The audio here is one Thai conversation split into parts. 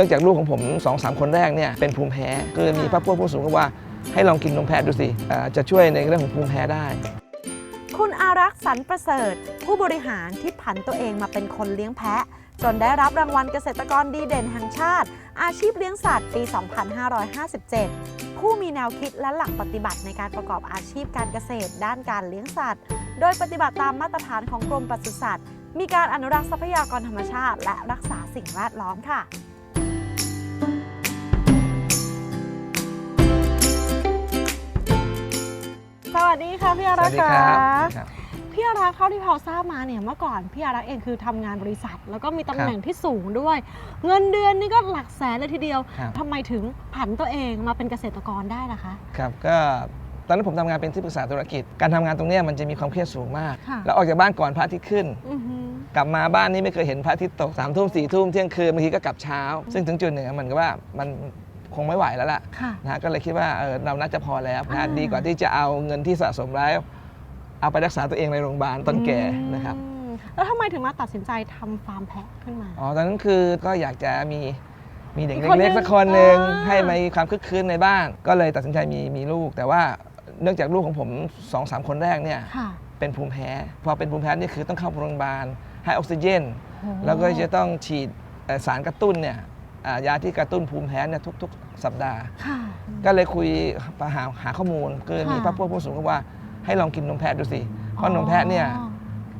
นื่องจากลูกของผม2อสามคนแรกเนี่ยเป็นภูมิแพ้ก็เลยมีพระพวกผู้สูงก็ว่าให้ลองกินนมแพะดูสิจะช่วยในเรื่องของภูมิแพ้ได้ คุณอารักษ์สันประเสริฐ ผู้บริหารที่ผันตัวเองมาเป็นคนเลี้ยงแพะ จนได้รับรางวัลเกษตรกรดีเด่นแห่งชาติ อาชีพเลี้ยงสัตว์ปี 2557 ผู้มีแนวคิดและหลักปฏิบัติในการประกอบอาชีพการเกษตร ด้านการเลี้ยงสัตว์ โดยปฏิบัติตามมาตรฐานของกรมปศุสัตว์มีการอนุรักษ์ทรัพยากรธรรมชาติ และรักษาสิ่งแวดล้อมค่ะ สวัสดีค่ะพี่อาสรัวักสษ์ดีคค่ะรับครับพี่อารักษ์เท่าที่พอทราบมาเนี่ยเมื่อก่อนพี่อารักษ์เองคือทำงานบริษัท แล้วก็มีตำแหน่งที่สูงด้วย เงินเดือนนี่ก็หลักแสนเลยทีเดียวครับทำไมถึงผันตัวเองมาเป็นเกษตรกรได้ล่ะคะครับก็ตอนนั้นผมทำงานเป็นที่ปรึกษาธุรกิจ การทำงานตรงเนี้ยมันจะมีความเครียดสูงมากค่ะแล้วออกจากบ้านก่อนพระอาทิตย์ขึ้นอือหือกลับมาบ้านนี้ไม่เคยเห็นพระอาทิตย์ตกสามทุ่มสี่ทุ่มเที่ยงคืนบางทีก็กลับเช้า ซึ่งถึงจุดหนึ่งอะมันก็ว่ามัน คงไม่ไหวแล้วล่ะค่ะ นะฮะก็เลยคิดว่าเออเราน่าจะพอแล้วนะฮะอ่า ดีกว่าที่จะเอาเงินที่สะสมแล้ว เอาไปรักษาตัวเองในโรงพยาบาลตอนแก่นะครับ อืมแล้วทำไมถึงมาตัดสินใจทำฟาร์มแพะขึ้นมา อ๋อ ตอนนั้นคือก็อยากจะมีมีเด็กอีกคนเล็กหนึ่งๆสักคนหนึ่งอ่า ให้มีความคึกคืนในบ้าน ก็เลยตัดสินใจมีมีลูก แต่ว่าเนื่องจากลูกของผมสองสามคนแรกเนี่ยค่ะเป็นภูมิแพ้ พอเป็นภูมิแพ้นี่คือต้องเข้าโรงพยาบาลให้ออกซิเจน โอ้ แล้วก็จะต้องฉีดเอ่อสารกระตุ้นเนี่ยอ่า ยาที่กระตุ้นภูมิแพ้เนี่ยทุก ๆ สัปดาห์ค่ะก็เลยคุยหาหาข้อมูลก็เลยมีค่ะพระพวกผู้สูงก็ว่าให้ลองกินนมแพะดูสิเพราะนมแพะเนี่ยอ๋อ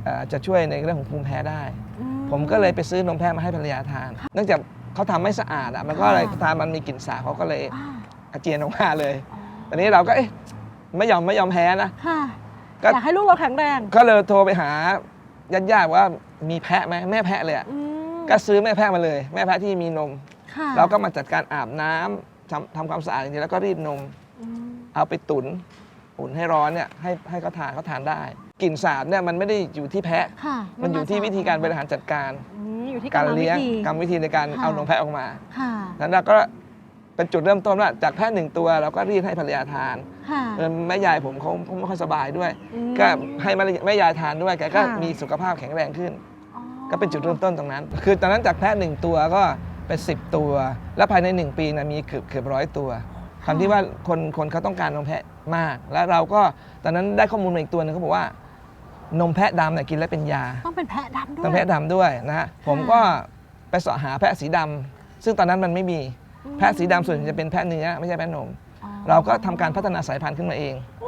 เอ่อจะช่วยในเรื่องของภูมิแพ้ได้อืผมก็เลยไปซื้อนมแพะมาให้ภรรยาทาน เนื่องจากเขาทำไม่สะอาดอะมันก็เลยค่ะทานมันมีกลิ่นสาบเขาก็เลยอ่าอาเจียนออกมาเลยตอนนี้เราก็เอ๊ะไม่ยอมไม่ยอมแพ้นะค่ะก็อยากให้ลูกเราแข็งแรง ก็เลยโทรไปหาญาติๆว่ามีแพะไหมแม่แพะเลยอะอืม ก็ซื้อแม่แพะมาเลย แม่แพะที่มีนม ค่ะเราก็มาจัดการอาบน้ำทำทำความสะอาดจริงๆแล้วก็รีดนม อืมเอาไปตุนอุ่นให้ร้อนเนี่ยให้ให้เขาทานเขาทานได้กลิ่นสาบเนี่ยมันไม่ได้อยู่ที่แพะ ค่ะมันอยู่ที่วิธีการบริหารจัดการ อืมอยู่ที่การรเลี้ยงวิธี กรรมวิธีในการค่ะ เอานมแพะออกมาค่ะแล้วเราก็เป็นจุดเริ่มต้นว่าจากแพะหนึ่งตัวเราก็รีดให้ภรรยาทานค่ะเออแม่ยายผมเขาเขาไม่ค่อยสบายด้วย อืม ก็ให้แม่แม่ยายทานด้วยแกก็ค่ะ มีสุขภาพแข็งแรงขึ้นอ๋อ ก็เป็นจุดเริ่มต้นตรงนั้น คือตอนนั้นจากแพะหนึ่งตัวก็เป็น 10 ตัว แล้วภายใน 1 ปีนะมีเกือบเกือบร้อยตัวคำที่ว่าคนคนเขาต้องการนมแพะมาก แล้วเราก็ตอนนั้นได้ข้อมูลมาอีกตัวหนึงเขาบอกว่านมแพะดำเนี่ยกินแล้วเป็นยา ต้องเป็นแพะดำด้วยต้องแพะดำด้วยนะฮะผมก็ไปเสาะหาแพะสีดำซึ่งตอนนั้นมันไม่มีอืมแพะสีดำส่วนใหญ่จะเป็นแพะเนื้อไม่ใช่แพะนมอ๋อเราก็ทำการพัฒนาสายพันธุ์ขึ้นมาเองโอ้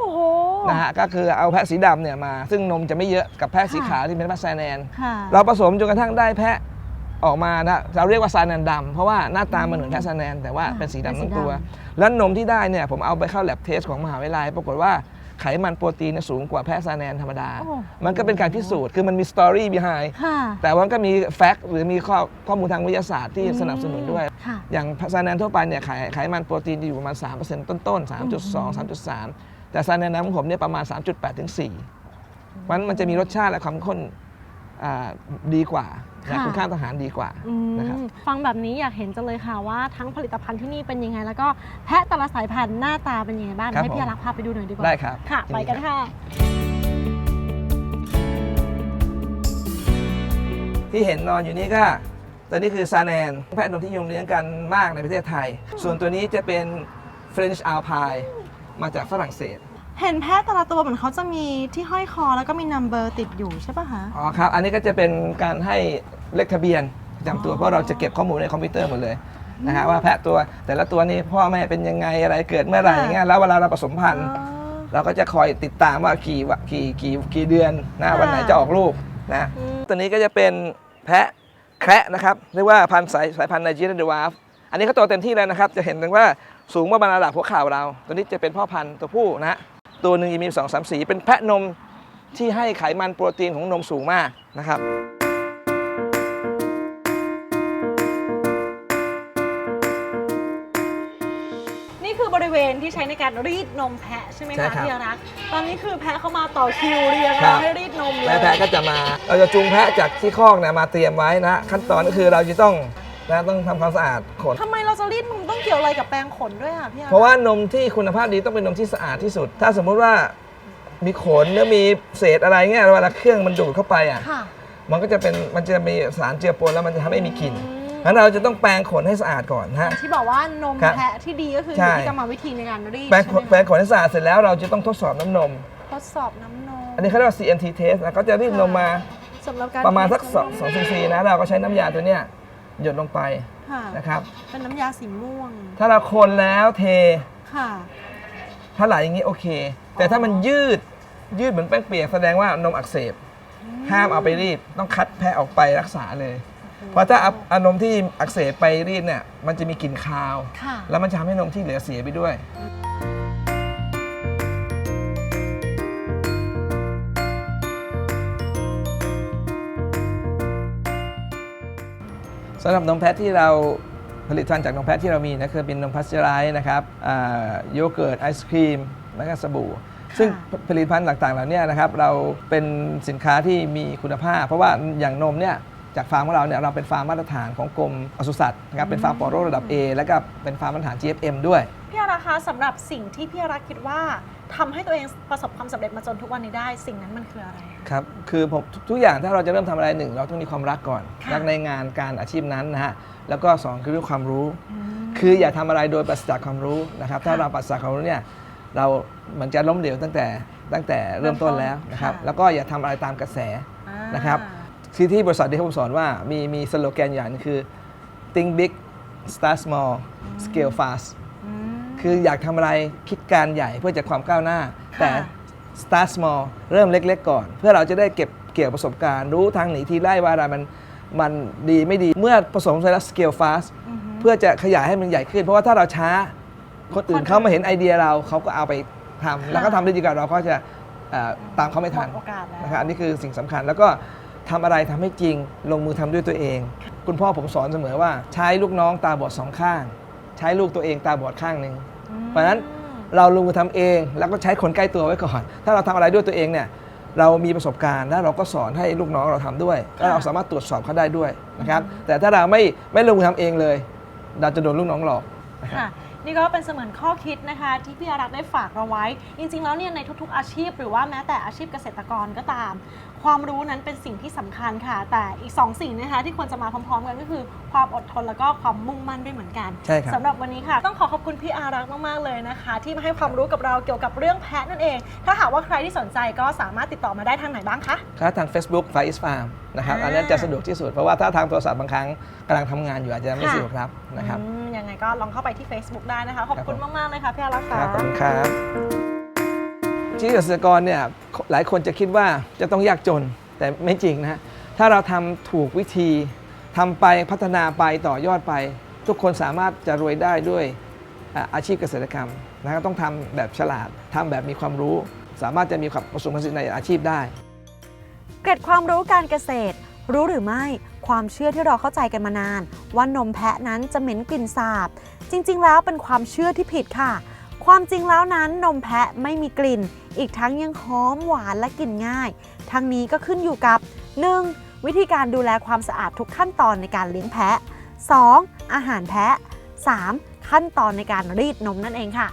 โห นะฮะก็คือเอาแพะสีดำเนี่ยมา ซึ่งนมจะไม่เยอะกับแพะสีค่ะขาวที่เป็นแพะแซแนน ค่ะเราผสมจนกระทั่งได้แพะออกมานะเราเรียกว่าซาแนนดำเพราะว่าหน้าตามันเหมือนแพะซาแนนแต่ว่าเป็นสีดำทั้งตัว แล้วนมที่ได้เนี่ยผมเอาไปเข้าแลบเทสของมหาวิทยาลัยปรากฏว่าไขมันโปรตีนเนี่ยสูงกว่าแพะซาแนนธรรมดา โอ้ มันก็เป็นการพิสูจน์คือมันมีสตอรี่ behind ค่ะแต่ว่ามันก็มีแฟกต์หรือมีข้อข้อมูลทางวิทยาศาสตร์ที่สนับสนุนด้วย ค่ะ อย่างซาแนนทั่วไปเนี่ยไขไขมันโปรตีนจะอยู่ประมาณ3%ต้นๆ 3.2 3.3 แต่ซาแนนของผมเนี่ยประมาณ 3.8ถึง4มันมันจะมีรสชาติและความข้นอ่าดีกว่านะค่ะคุณค่าทหารดีกว่าอืมนะครับฟังแบบนี้อยากเห็นจังเลยค่ะว่าทั้งผลิตภัณฑ์ที่นี่เป็นยังไง แล้วก็แพะแต่ละสายพันธุ์หน้าตาเป็นยังไงบ้างครับให้พี่ผมอารักษ์พาไปดูหน่อยดีกว่าได้ครับค่ะยินไปดีกันครับค่ะ ที่เห็นนอนอยู่นี้ก็ตัวนี้คือซาแนน แพะนมที่นิยมเลี้ยงกันมากในประเทศไทย ส่วนตัวนี้จะเป็น French Alpine มาจากฝรั่งเศส เห็นแพะแต่ละตัวเหมือนเขาจะมีที่ห้อยคอแล้วก็มีนัมเบอร์ติดอยู่ใช่ป่ะคะ อ๋อครับ อันนี้ก็จะเป็นการให้เลขทะเบียนประจำตัวอ๋อเพราะเราจะเก็บข้อมูลในคอมพิวเตอร์หมดเลยนะฮะว่าแพะตัวแต่ละตัวนี้พ่อแม่เป็นยังไงอะไรเกิดเมื่อไหร่อย่างเงี้ยแล้วเวลาเราผสมพันธุ์อ๋อเราก็จะคอยติดตามว่ากี่วะกี่กี่กี่เดือนนะค่ะวันไหนจะออกลูกนะอืมตัวนี้ก็จะเป็นแพะแคระนะครับเรียกว่าพันธุ์สายสายพันธุ์ไนจีเรียนเดวาฟ อันนี้เขาโตเต็มที่แล้วนะครับ จะเห็นถึงว่าสูงประมาณระดับหัวเข่าเรา ตัวนี้จะเป็นพ่อพันธุ์ตัวผู้นะฮะตัวหนึ่งจะมีสองสามสี เป็นแพะนมที่ให้ไขมันโปรตีนของนมสูงมากนะครับนี่คือบริเวณที่ใช้ในการรีดนมแพะใช่ไหมใช่คะครับพี่อารักษ์ตอนนี้คือแพะเข้ามาต่อคิวเรียงครัรบอให้รีดนมเลย แม่แพะก็จะมา เราจะจูงแพะจากที่คอกเนี่ยมาเตรียมไว้นะ ขั้นตอนก็คือเราจะต้อง นะต้องทำความสะอาดขน ทำไมเราจะรีดนมต้องเกี่ยวอะไรกับแปรงขนด้วยอะพี่อาเพราะว่านมที่คุณภาพดีต้องเป็นนมที่สะอาดที่สุด ถ้าสมมุติว่ามีขนหรือมีเศษอะไรเงี้ยเวลาเครื่องมันดูดเข้าไปอะ ค่ะ มันก็จะเป็นมันจะมีสารเจือปนแล้วมันจะทำให้มีกลิ่นอืม งั้นเราจะต้องแปรงขนให้สะอาดก่อนนะฮะที่บอกว่านมครับแพะที่ดีก็คืออใช่ ยู่ที่กรรมวิธีในการรีดแปรงใช่ขไหมนแปรงคะขนให้สะอาดเสร็จแล้วเราจะต้องทดสอบน้ำนม ทดสอบน้ำนมอันนี้เขาเรียกว่า CNT test นะก็จะรีดนมมาสำหรับการประมาณสักเทสองสองซีซีนะ เราก็ใช้น้ำยาตัวเนี้ย หยดลงไปค่ะนะครับ เป็นน้ำยาสีม่วง ถ้าเราคนแล้วเท ค่ะ ถ้าไหลอย่างนี้โอเค แต่ถ้ามันยืดยืดเหมือนแป้งเปียกแสดงว่านมอักเสบ ห้ามเอาไปรีดต้องคัดแพะออกไปรักษาเลย เพราะถ้าเอาเอานมที่อักเสบไปรีดเนี่ยมันจะมีกลิ่นคาว ค่ะ แล้วมันจะทำให้นมที่เหลือเสียไปด้วย สำหรับนมแพะที่เราผลิตภัณฑ์จากนมแพะที่เรามีนะคือเป็นนมพัชเจอไรส์นะครับอ่าโยเกิร์ตไอศครีมแล้วก็สบู่ ซึ่งผลิตภัณฑ์ต่างๆเหล่านี้นะครับเราเป็นสินค้าที่มีคุณภาพ เพราะว่าอย่างนมเนี่ยจากฟาร์มของเราเนี่ยเราเป็นฟาร์มมาตรฐานของกรมปศุสัตว์นะครับเป็นฟาร์มปลอดโรคระดับ A แล้วก็เป็นฟาร์มมาตรฐาน GFM ด้วย พี่อารักษ์คะสำหรับสิ่งที่พี่อารักษ์คิดว่า ทำให้ตัวเองประสบความสำเร็จมาจนทุกวันนี้ได้ สิ่งนั้นมันคืออะไรคะครับคือผมทุกทุกอย่างถ้าเราจะเริ่มทำอะไรหนึ่งเราต้องมีความรักก่อน ค่ะ รักในงานการอาชีพนั้นนะฮะแล้วก็สองคือเรื่องความรู้มคืออย่าทำอะไรโดยปราศจากความรู้นะครับ ถ้าค่ะเราปราศจากความรู้เนี่ยเราเหมือนจะล้มเหลวตั้งแต่ตั้งแต่เริ่มต้นแล้วนะครับ ค่ะ แล้วก็อย่าทำอะไรตามกระแส อ่า นะครับ ที่ที่บริษัทที่ผมสอนว่ามีมีสโลแกนอย่างหนึงคือ think big start small scale fast อืม คืออยากทำอะไรคิดการใหญ่เพื่อจะความก้าวหน้าค่ะแต่ start small เริ่มเล็ก ๆ ก่อน เพื่อเราจะได้เก็บเกี่ยวประสบการณ์ รู้ทางหนีทีไล่ว่าอะไรมันมันดีไม่ดีเมื่อผสมเสร็จแล้ว scale fast อือฮึ เพื่อจะขยายให้มันใหญ่ขึ้น เพราะว่าถ้าเราช้าคนอื่คนนเขามาเห็นไอเดียเราเขาก็เอาไปทำค่ะแล้วก็ทำได้ดีกว่าเราก็จะเอ่อตามเขาไม่ทัน หมดโอกาสแล้ว นะครับอันนี้คือสิ่งสำคัญแล้วก็ทำอะไรทำให้จริงลงมือทำด้วยตัวเอง คุณพ่อผมสอนเสมอว่า ใช้ลูกน้องตาบอดสองข้าง ใช้ลูกตัวเองตาบอดข้างหนึ่งอืม เพราะฉะนั้นเราลงมือทำเองแล้วก็ใช้คนใกล้ตัวไว้ก่อน ถ้าเราทำอะไรด้วยตัวเองเนี่ยเรามีประสบการณ์แล้วเราก็สอนให้ลูกน้องเราทำด้วยแล้วเราสามารถตรวจสอบเขาได้ด้วยนะครับแต่ถ้าเราไม่ไม่ลงมือทำเองเลย เราจะโดนลูกน้องหลอกนะ ครับค่ะ นี่ก็เป็นเสมือนข้อคิดนะคะ ที่พี่อารักษ์ได้ฝากเราไว้ จริง ๆ แล้วเนี่ยในทุก ๆ อาชีพ หรือว่าแม้แต่อาชีพเกษตรกรก็ตาม ความรู้นั้นเป็นสิ่งที่สำคัญค่ะ แต่อีก 2 สิ่งนะคะที่ควรจะมาพร้อม ๆ กันก็คือ ความอดทนแล้วก็ความมุ่งมั่นด้วยเหมือนกันใช่ครับ สำหรับวันนี้ค่ะ ต้องขอขอบคุณพี่อารักษ์มากๆเลยนะคะ ที่มาให้ความรู้กับเราเกี่ยวกับเรื่องแพะนั่นเอง ถ้าหากว่าใครที่สนใจก็สามารถติดต่อมาได้ทางไหนบ้างคะ ครับทาง Facebook f a i s Farm นะครับ อ่า อันนั้นจะสะดวกที่สุด เพราะว่าถ้าทางโทรศัพท์บางครั้งกำลังทำงานอยู่อาจจะไม่ค่ะสะดวกรับนะครับ อืม ยังไงก็ลองเข้าไปที่ Facebook ได้นะคะ ขอบคุณครับผมมาก ๆ เลยค่ะพี่อารักษ์คค่ะรับขอบคุณครับชีวิตเกษตรกรเนี่ยหลายคนจะคิดว่าจะต้องยากจนแต่ไม่จริงนะฮะถ้าเราทำถูกวิธีทำไปพัฒนาไปต่อยอดไป ทุกคนสามารถจะรวยได้ด้วยอ่าอาชีพเกษตรกรรมนะครับต้องทำแบบฉลาดทำแบบมีความรู้ สามารถจะมีความประสบความสำเร็จในอาชีพได้ เกร็ดความรู้การเกษตร รู้หรือไม่ความเชื่อที่เราเข้าใจกันมานาน ว่านมแพะนั้นจะเหม็นกลิ่นสาบ จริงๆ แล้วเป็นความเชื่อที่ผิดค่ะ ความจริงแล้วนั้นนมแพะไม่มีกลิ่น อีกทั้งยังหอมหวานและกลิ่นง่าย ทั้งนี้ก็ขึ้นอยู่กับ 1. วิธีการดูแลความสะอาดทุกขั้นตอนในการเลี้ยงแพะ 2. อาหารแพะ 3. ขั้นตอนในการรีดนมนั่นเองค่ะ